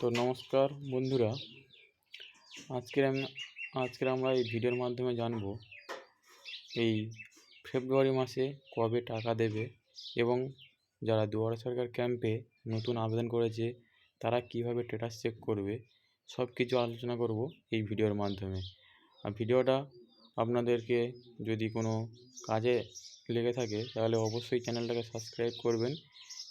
তো নমস্কার বন্ধুরা। আজকের আমি, আজকের আমরা এই ভিডিওর মাধ্যমে জানব এই ফেব্রুয়ারি মাসে কবে টাকা দেবে এবং যারা দুয়ারে সরকার ক্যাম্পে নতুন আবেদন করেছে, তারা কীভাবে স্ট্যাটাস চেক করবে সব কিছু আলোচনা করব এই ভিডিওর মাধ্যমে। আর ভিডিওটা আপনাদেরকে যদি কোনো কাজে লেগে থাকে, তাহলে অবশ্যই চ্যানেলটাকে সাবস্ক্রাইব করবেন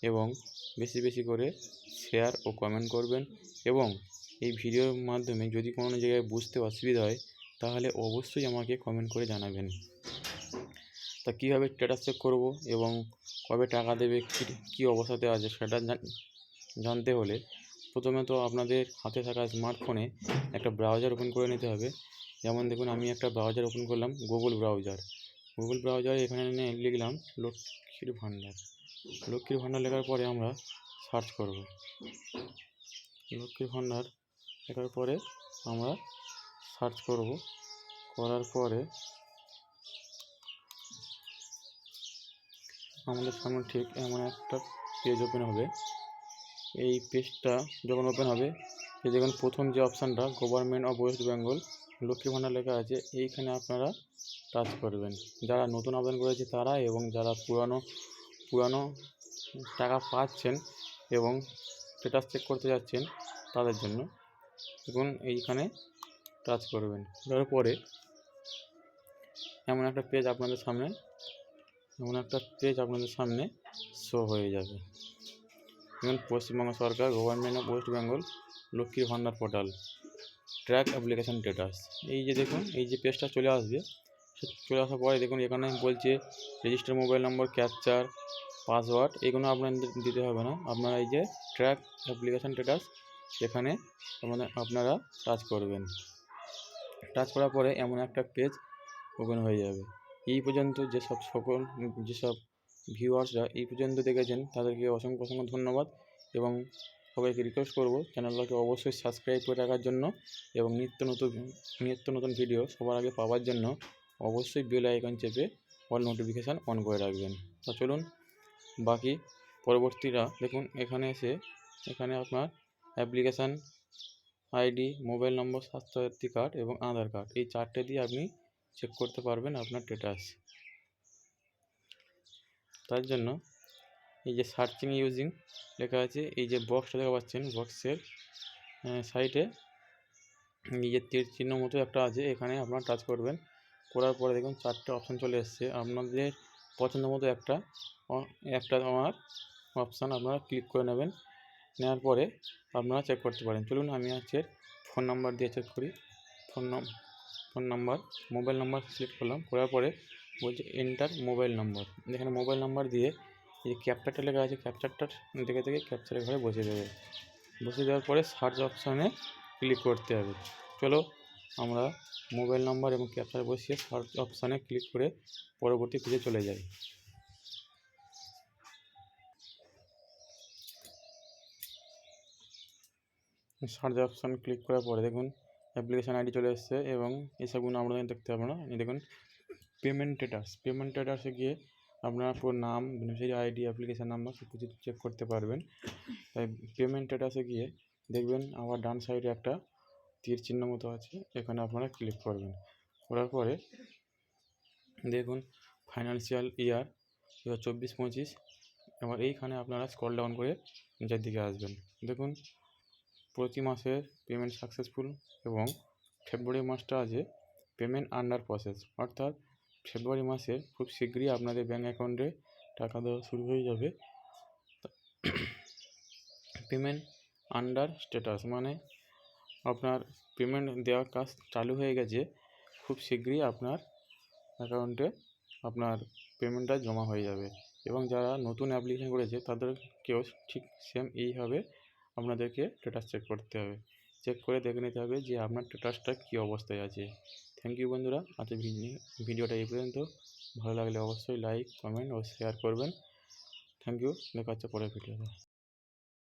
এবং বেশি বেশি করে শেয়ার ও কমেন্ট করবেন এবং এই ভিডিওর মাধ্যমে যদি কোনো জায়গায় বুঝতে অসুবিধা হয়, তাহলে অবশ্যই আমাকে কমেন্ট করে জানাবেন। তা কীভাবে স্ট্যাটাস চেক করব এবং কবে টাকা দেবে, কী কী অবস্থাতে আছে সেটা জান- জানতে হলে প্রথমে তো আপনাদের হাতে থাকা স্মার্টফোনে একটা ব্রাউজার ওপেন করে নিতে হবে। যেমন দেখুন, আমি একটা ব্রাউজার ওপেন করলাম গুগল ব্রাউজার গুগল ব্রাউজারে এখানে লিখলাম লক্ষ্মীর ভাণ্ডার লক্ষ্মীর ভাণ্ডার লেখার পরে আমরা সার্চ করব। লক্ষ্মীর ভাণ্ডার লেখার পরে আমরা সার্চ করব। করার পরে আমাদের সামনে ঠিক এমন একটা পেজ ওপেন হবে। এই পেজটা যখন ওপেন হবে দেখুন প্রথম যে অপশানটা গভর্নমেন্ট অফ ওয়েস্ট বেঙ্গল লক্ষ্মীর ভাণ্ডার লেখা আছে, এইখানে আপনারা টাচ করবেন। যারা নতুন আবেদন করেছে তারা এবং যারা পুরানো পুরানো টাকা পাচ্ছেন এবং স্ট্যাটাস চেক করতে যাচ্ছেন তাদের জন্য। দেখুন, এইখানে টাচ করবেন। করার পরে এমন একটা পেজ আপনাদের সামনে, এমন একটা পেজ আপনাদের সামনে শো হয়ে যাবে। যেমন পশ্চিমবঙ্গ সরকার গভর্নমেন্ট অফ ওয়েস্ট বেঙ্গল লক্ষ্মীর ভান্ডার পোর্টাল ট্র্যাক অ্যাপ্লিকেশন স্ট্যাটাস এই যে দেখুন, এই যে পেজটা চলে আসবে চলে আসার পরে দেখুন এখানে বলছে register mobile number captcha password এগুলো আপনাদের দিতে হবে না। আপনারা এই যে ট্র্যাক অ্যাপ্লিকেশন স্ট্যাটাস এখানে মানে আপনারা টাচ করবেন। টাচ করার পরে এমন একটা পেজ ওপেন হয়ে যাবে। এই পর্যন্ত যেসব সকল, যেসব ভিউয়ার্সরা এই পর্যন্ত দেখেছেন, তাদেরকে অসংখ্য অসংখ্য ধন্যবাদ এবং সবাইকে রিকোয়েস্ট করব চ্যানেলটাকে অবশ্যই সাবস্ক্রাইব করে রাখার জন্য এবং নিত্য নতুন নিত্য নতুন ভিডিও সবার আগে পাওয়ার জন্য। অবশ্যই বেল আইকন চেপে অল নোটিফিকেশান অন করে রাখবেন। তো চলুন, বাকি পরবর্তীরা, দেখুন এখানে এসে, এখানে আপনার application ID mobile number Swasthyasathi card এবং আধার কার্ড এই চারটে দিয়ে আপনি চেক করতে পারবেন আপনার স্ট্যাটাস তার জন্য এই যে সার্চিং ইউজিং লেখা আছে, এই যে বক্সটা দেখা পাচ্ছেন বক্সের সাইডে এই যে তীর চিহ্ন মতো একটা আছে, এখানে আপনার টাচ করবেন। করার পরে দেখুন চারটে অপশান চলে এসছে। আপনাদের পছন্দ মতো একটা একটা আমার অপশান আপনারা ক্লিক করে নেবেন। নেওয়ার পরে আপনারা চেক করতে পারেন। চলুন আমি হচ্ছে ফোন নাম্বার দিয়ে চেক করি। Phone phone number mobile number select করলাম। করার পরে বলছে এন্টার মোবাইল নাম্বার এখানে মোবাইল নাম্বার দিয়ে এই যে ক্যাপচারটা লেখা আছে। ক্যাপচারটা দেখে দেখে ক্যাপচারের ঘরে বসে দেবে। বসে দেওয়ার পরে সার্চ অপশানে ক্লিক করতে হবে। চলো আমরা মোবাইল নাম্বার এবং ক্যাপচার বসিয়ে সার্চ অপশানে ক্লিক করে পরবর্তী পেজে চলে যাই। সার্চ অপশান ক্লিক করার পরে দেখুন, অ্যাপ্লিকেশান আইডি চলে এসছে এবং এসবগুলো আপনাদের দেখতে হবে না। দেখুন, পেমেন্ট স্ট্যাটাস। পেমেন্ট স্ট্যাটাসে গিয়ে আপনার পুরো নাম বেনিফিশিয়ারি আইডি, অ্যাপ্লিকেশান নাম্বার সব কিছু চেক করতে পারবেন। তাই পেমেন্ট স্ট্যাটাসে গিয়ে দেখবেন, আমার ডান সাইডে একটা তীর চিহ্ন মতো আছে, এখানে আপনারা ক্লিক করবেন। করার পরে দেখুন ফাইন্যান্সিয়াল ইয়ার দু হাজার চব্বিশ পঁচিশ, এবার এইখানে আপনারা স্কল ডাউন করে নিচের দিকে আসবেন। দেখুন, প্রতি মাসের পেমেন্ট সাকসেসফুল এবং ফেব্রুয়ারি মাসটা আছে পেমেন্ট আন্ডার প্রসেস অর্থাৎ ফেব্রুয়ারি মাসের খুব শীঘ্রই আপনাদের ব্যাঙ্ক অ্যাকাউন্টে টাকা দেওয়া শুরু হয়ে যাবে। পেমেন্ট আন্ডার স্ট্যাটাস মানে পেমেন্ট দেওয়ার কাজ চালু হয়ে গেছে, খুব শীঘ্রই আপনার অ্যাকাউন্টে আপনার পেমেন্টটা জমা হয়ে যাবে। এবং যারা নতুন অ্যাপ্লিকেশন করেছে, তাদেরকেও ঠিক সেম এইভাবে আপনাদেরকে স্ট্যাটাস চেক করতে হবে। চেক করে দেখে নিতে হবে যে আপনার স্ট্যাটাসটা কী অবস্থায় আছে। থ্যাংক ইউ বন্ধুরা আজকের ভিডিওটা এই পর্যন্ত। ভালো লাগলে অবশ্যই লাইক কমেন্ট ও শেয়ার করবেন। থ্যাংক ইউ দেখা হচ্ছে পরের ভিডিওতে